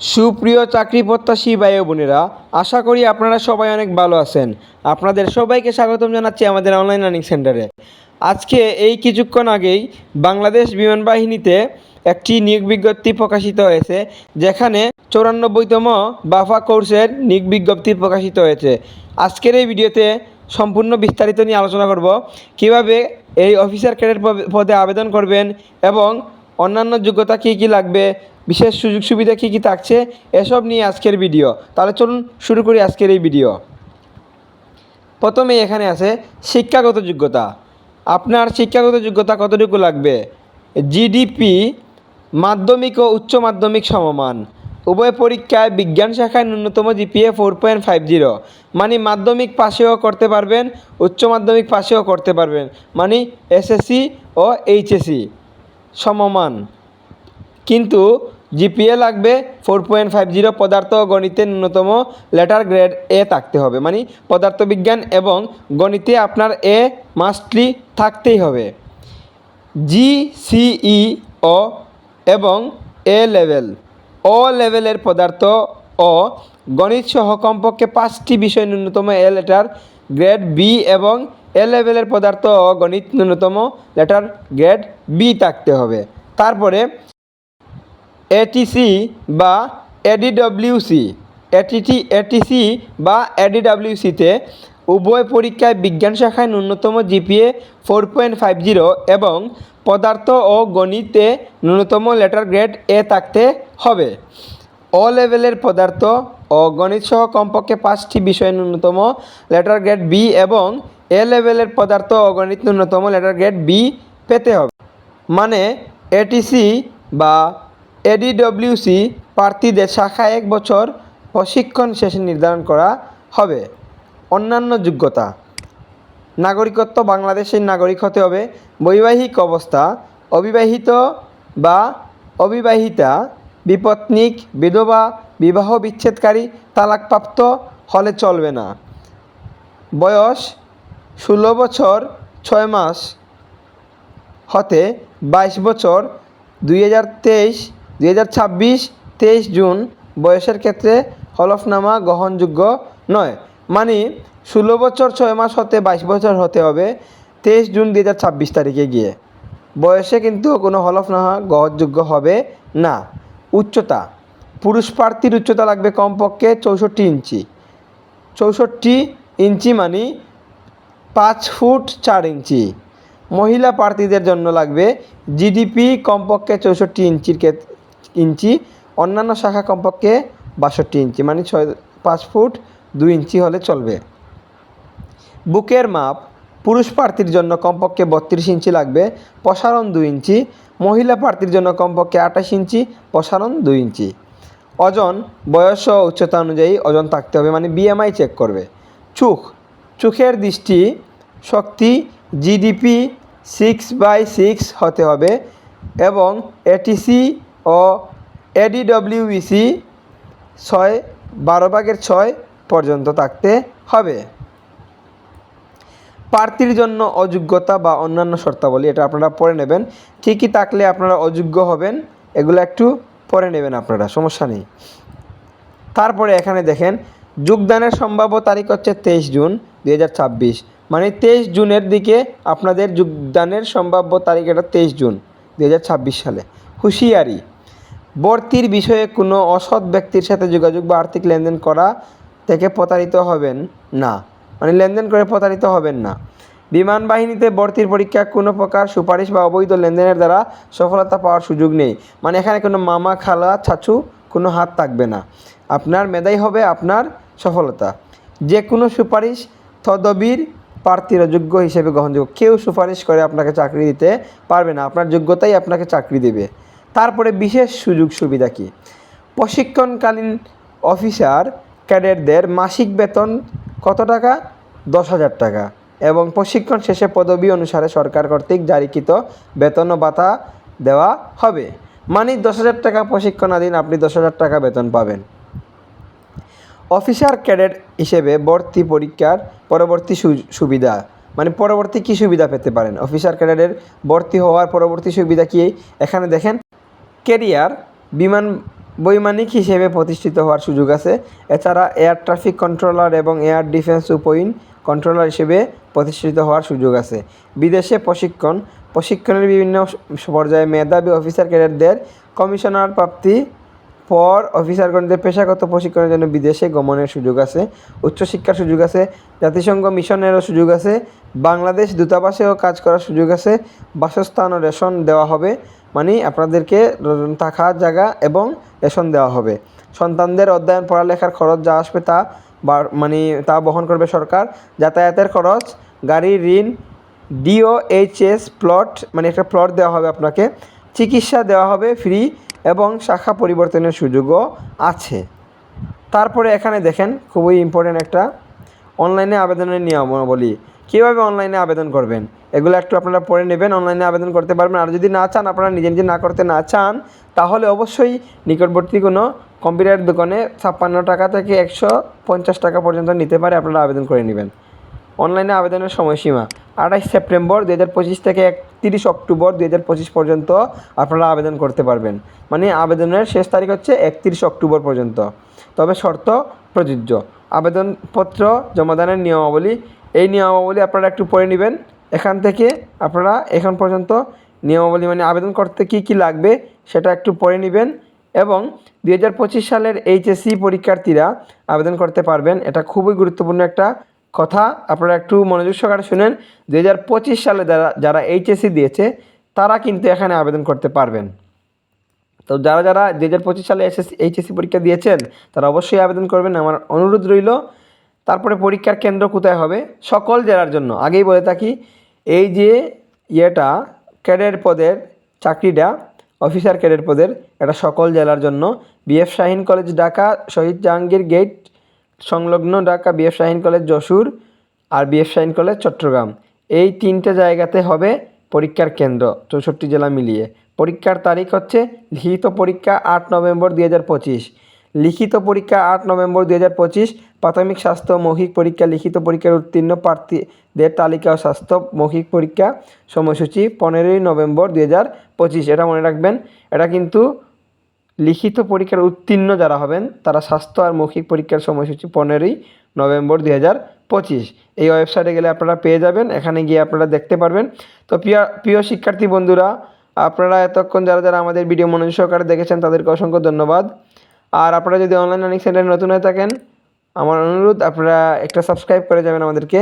সুপ্রিয় চাকরি প্রত্যাশী ভাই বোনেরা, আশা করি আপনারা সবাই অনেক ভালো আছেন। আপনাদের সবাইকে স্বাগতম জানাচ্ছি আমাদের অনলাইন লার্নিং সেন্টারে আজকে এই কিছুক্ষণ আগেই বাংলাদেশ বিমান বাহিনীতে একটি নিয়োগ বিজ্ঞপ্তি প্রকাশিত হয়েছে, যেখানে চৌরানব্বইতম বাফা কোর্সের নিয়োগ বিজ্ঞপ্তি প্রকাশিত হয়েছে। আজকের এই ভিডিওতে সম্পূর্ণ বিস্তারিত নিয়ে আলোচনা করব, কীভাবে এই অফিসার ক্যাডেট পদে আবেদন করবেন এবং অন্যান্য যোগ্যতা কী কী লাগবে, বিশেষ সুযোগ সুবিধা কী কী থাকছে, এসব নিয়ে আজকের ভিডিও। তাহলে চলুন শুরু করি আজকের এই ভিডিও। প্রথমে এখানে আছে শিক্ষাগত যোগ্যতা। আপনার শিক্ষাগত যোগ্যতা কতটুকু লাগবে? জিডিপি মাধ্যমিক ও উচ্চ মাধ্যমিক সমমান। উভয় পরীক্ষায় বিজ্ঞান শাখায় ন্যূনতম GPA four point five zero মানে মাধ্যমিক পাশেও করতে পারবেন, উচ্চ মাধ্যমিক পাশেও করতে পারবেন। মানে এসএসসি ও এইচএসসি সমমান। কিন্তু জিপিএ লাগবে ফোর পয়েন্ট ফাইভ জিরো পদার্থ ও গণিতে ন্যূনতম লেটার গ্রেড এ থাকতে হবে। মানে পদার্থবিজ্ঞান এবং গণিতে আপনার এ মাস্টলি থাকতেই হবে। জি সিই ও এবং এ লেভেল। ও লেভেলের পদার্থ ও গণিত সহ কমপক্ষে পাঁচটি বিষয় ন্যূনতম এ লেটার গ্রেড বি এবং এ লেভেলের পদার্থ ও গণিত ন্যূনতম লেটার গ্রেড বি থাকতে হবে। তারপরে এটিসি বা এডিডব্লিউসি এটিটি এটিসি বা এডিডব্লিউসিতে উভয় পরীক্ষায় বিজ্ঞান শাখায় ন্যূনতম GPA four point five zero এবং পদার্থ ও গণিতে ন্যূনতম লেটার গ্রেড এ থাকতে হবে। ও লেভেলের পদার্থ ও গণিত সহ কমপক্ষে পাঁচটি বিষয় ন্যূনতম লেটার গ্রেড বি এবং এ লেভেলের পদার্থ ও গণিত ন্যূনতম লেটার গ্রেড বি পেতে হবে। মানে এটিসি বা এডিডব্লিউসি প্রার্থীদের শাখায় এক বছর প্রশিক্ষণ শেষে নির্ধারণ করা হবে। অন্যান্য যোগ্যতা। নাগরিকত্ব বাংলাদেশের নাগরিক হতে হবে। বৈবাহিক অবস্থা, অবিবাহিত বা অবিবাহিতা, বিপত্নিক, বিধবা, বিবাহ বিচ্ছেদকারী, তালাকপ্রাপ্ত হলে চলবে না। বয়স ষোলো বছর, ছয় মাস। হতে বাইশ বছর, দুই হাজার তেইশ, দুই হাজার ছাব্বিশ, তেইশ জুন বয়সের ক্ষেত্রে হলফনামা গ্রহণযোগ্য নয়। মানে ষোলো বছর, ছয় মাস হতে বাইশ বছর হতে হবে তেইশ জুন দুই হাজার ছাব্বিশ তারিখে গিয়ে। বয়সে কিন্তু কোনো হলফনামা গ্রহণযোগ্য হবে না। উচ্চতা, পুরুষ প্রার্থীর উচ্চতা লাগবে কমপক্ষে চৌষট্টি ইঞ্চি। চৌষট্টি ইঞ্চি মানে পাঁচ ফুট চার ইঞ্চি। মহিলা প্রার্থীদের জন্য লাগবে জিডিপি কমপক্ষে চৌষট্টি ইঞ্চির ইঞ্চি, অন্যান্য শাখা কমপক্ষে বাষট্টি ইঞ্চি মানে ছয়, পাঁচ ফুট দুই ইঞ্চি হলে চলবে। বুকের মাপ, পুরুষ প্রার্থীর জন্য কমপক্ষে বত্রিশ ইঞ্চি লাগবে, প্রসারণ দুই ইঞ্চি, মহিলা প্রার্থীর জন্য কমপক্ষে আঠাশ ইঞ্চি, প্রসারণ দুই ইঞ্চি। ওজন, বয়স ও উচ্চতা অনুযায়ী ওজন থাকতে হবে মানে বিএমআই চেক করবে। চোখ, চোখের দৃষ্টি শক্তি জিডিপি সিক্স বাই সিক্স হতে হবে এবং এটিসি ও এডিডব্লিউবিসি ছয়, বারো ভাগের ছয় পর্যন্ত থাকতে হবে। প্রার্থীর জন্য অযোগ্যতা বা অন্যান্য শর্তাবলী, এটা আপনারা পড়ে নেবেন। ঠিকই থাকলে আপনারা অযোগ্য হবেন, এগুলো একটু পড়ে নেবেন আপনারা, সমস্যা নেই। তারপরে এখানে দেখেন, যোগদানের সম্ভাব্য তারিখ হচ্ছে তেইশ জুন দু হাজার ছাব্বিশ। মানে তেইশ জুনের দিকে আপনাদের যোগদানের সম্ভাব্য তারিখ এটা তেইশ জুন দু হাজার ছাব্বিশ সালে। হুঁশিয়ারি বর্তির বিষয়ে কোনো অসৎ ব্যক্তির সাথে যোগাযোগ বা আর্থিক লেনদেন করা থেকে প্রতারিত হবেন না। মানে লেনদেন করে প্রতারিত হবেন না। বিমান বাহিনীতে ভর্তির পরীক্ষা কোনো প্রকার সুপারিশ বা অবৈধ লেনদেনের দ্বারা সফলতা পাওয়ার সুযোগ নেই। মানে এখানে কোনো মামা, খালা ছাচু কোনো হাত থাকবে না। আপনার মেধাই হবে আপনার সফলতা। যে কোনো সুপারিশ তদবির প্রার্থীর যোগ্য হিসেবে গ্রহণযোগ্য। কেউ সুপারিশ করে আপনাকে চাকরি দিতে পারবে না। আপনার যোগ্যতাই আপনাকে চাকরি দেবে। তারপরে বিশেষ সুযোগ সুবিধা কী? প্রশিক্ষণকালীন অফিসার ক্যাডেটদের মাসিক বেতন কত টাকা? দশ হাজার টাকা। এবং প্রশিক্ষণ শেষে পদবি অনুসারে সরকার কর্তৃক জারিকৃত বেতন ও ভাতা দেওয়া হবে। মানে দশ হাজার টাকা প্রশিক্ষণাধীন আপনি দশ হাজার টাকা বেতন পাবেন। অফিসার ক্যাডেট হিসেবে ভর্তি পরীক্ষার পরবর্তী সুবিধা। মানে পরবর্তী কী সুবিধা পেতে পারেন? অফিসার ক্যাডেটের ভর্তি হওয়ার পরবর্তী সুবিধা কী? এখানে দেখেন কেরিয়ার বিমান, বৈমানিক হিসেবে প্রতিষ্ঠিত হওয়ার সুযোগ আছে। এছাড়া এয়ার ট্রাফিক কন্ট্রোলার এবং এয়ার ডিফেন্স উপইন কন্ট্রোলার হিসেবে প্রতিষ্ঠিত হওয়ার সুযোগ আছে। বিদেশে প্রশিক্ষণ, প্রশিক্ষণের বিভিন্ন পর্যায়ে মেধাবী অফিসার ক্যাডারদের কমিশনার প্রাপ্তি পর অফিসারগণদের পেশাগত প্রশিক্ষণের জন্য বিদেশে গমনের সুযোগ আছে, উচ্চশিক্ষার সুযোগ আছে, জাতিসংঘ মিশনেরও সুযোগ আছে, বাংলাদেশ দূতাবাসেও কাজ করার সুযোগ আছে, বাসস্থান ও রেশন দেওয়া হবে মানে আপনাদেরকে থাকার জায়গা এবং রেশন দেওয়া হবে। সন্তানদের অধ্যয়ন, পড়ালেখার খরচ যা আসবে তা মানে তা বহন করবে সরকার। যাতায়াতের খরচ গাড়ির ঋণ, ডিওএইচএস প্লট মানে একটা প্লট দেওয়া হবে আপনাকে। চিকিৎসা দেওয়া হবে ফ্রি এবং শাখা পরিবর্তনের সুযোগও আছে। তারপরে এখানে দেখেন, খুবই ইম্পর্টেন্ট একটা অনলাইনে আবেদনের নিয়মাবলী। কীভাবে অনলাইনে আবেদন করবেন? এগুলো একটু আপনারা পড়ে নেবেন অনলাইনে আবেদন করতে পারবেন। আর যদি না চান, আপনারা নিজে নিজে না করতে না চান, তাহলে অবশ্যই নিকটবর্তী কোনো কম্পিউটার দোকানে ছাপ্পান্ন টাকা থেকে একশো পঞ্চাশ টাকা পর্যন্ত নিতে পারে, আপনারা আবেদন করে নেবেন। অনলাইনে আবেদনের সময়সীমা। আঠাশ সেপ্টেম্বর দু হাজার পঁচিশ থেকে একত্রিশ অক্টোবর দু হাজার পঁচিশ পর্যন্ত আপনারা আবেদন করতে পারবেন। মানে আবেদনের শেষ তারিখ হচ্ছে একত্রিশ অক্টোবর পর্যন্ত। তবে শর্ত প্রযোজ্য। আবেদনপত্র জমাদানের নিয়মাবলী। এই নিয়মাবলী আপনারা একটু পড়ে নেবেন। এখান থেকে আপনারা এখন পর্যন্ত নিয়মাবলী মানে আবেদন করতে কি কি লাগবে সেটা একটু পড়ে নেবেন এবং দুই হাজার পঁচিশ সালের এইচএসসি পরীক্ষার্থীরা আবেদন করতে পারবেন। এটা খুবই গুরুত্বপূর্ণ একটা কথা আপনারা একটু মনোযোগ সহকারে শুনেন, দুই হাজার পঁচিশ সালে যারা যারা এইচএসসি দিয়েছে, তারা কিন্তু এখানে আবেদন করতে পারবেন। তো যারা যারা দু হাজার পঁচিশ সালে এসএসসি এইচএসসি পরীক্ষা দিয়েছেন, তারা অবশ্যই আবেদন করবেন। আমার অনুরোধ রইল, তারপরে পরীক্ষার কেন্দ্র কোথায় হবে? সকল জেলার জন্য। আগেই বলে থাকি, এই যে ইয়েটা ক্যাডের পদের চাকরিটা, অফিসার ক্যাডের পদের, এটা সকল জেলার জন্য। BF Shaheen college, Dhaka, Shaheed Jahangir gate সংলগ্ন ঢাকা বিএফ শাহিন কলেজ যশোর আর বিএফ শাহিন কলেজ চট্টগ্রাম। এই তিনটে জায়গাতে হবে পরীক্ষার কেন্দ্র চৌষট্টি জেলা মিলিয়ে। পরীক্ষার তারিখ হচ্ছে লিখিত পরীক্ষা আট নভেম্বর দুই হাজার পঁচিশ। লিখিত পরীক্ষা আট নভেম্বর দুই হাজার পঁচিশ, প্রাথমিক স্বাস্থ্য মৌখিক পরীক্ষা, লিখিত পরীক্ষার উত্তীর্ণ প্রার্থীদের তালিকা ও স্বাস্থ্য মৌখিক পরীক্ষা সময়সূচি পনেরোই নভেম্বর দুই হাজার পঁচিশ। এটা মনে রাখবেন, এটা কিন্তু লিখিত পরীক্ষার উত্তীর্ণ যারা হবেন, তারা স্বাস্থ্য আর মৌখিক পরীক্ষার সময়সূচি পনেরোই নভেম্বর দুই হাজার পঁচিশ। এই ওয়েবসাইটে গেলে আপনারা পেয়ে যাবেন, এখানে গিয়ে আপনারা দেখতে পারবেন। তো প্রিয় প্রিয় শিক্ষার্থী বন্ধুরা, আপনারা এতক্ষণ যারা যারা আমাদের ভিডিও মনোযোগ সহকারে দেখেছেন, তাদেরকে অসংখ্য ধন্যবাদ। আর আপনারা যদি অনলাইন লার্নিং সেন্টারে নতুন হয়ে থাকেন, আমার অনুরোধ, আপনারা একটা সাবস্ক্রাইব করে যাবেন আমাদেরকে।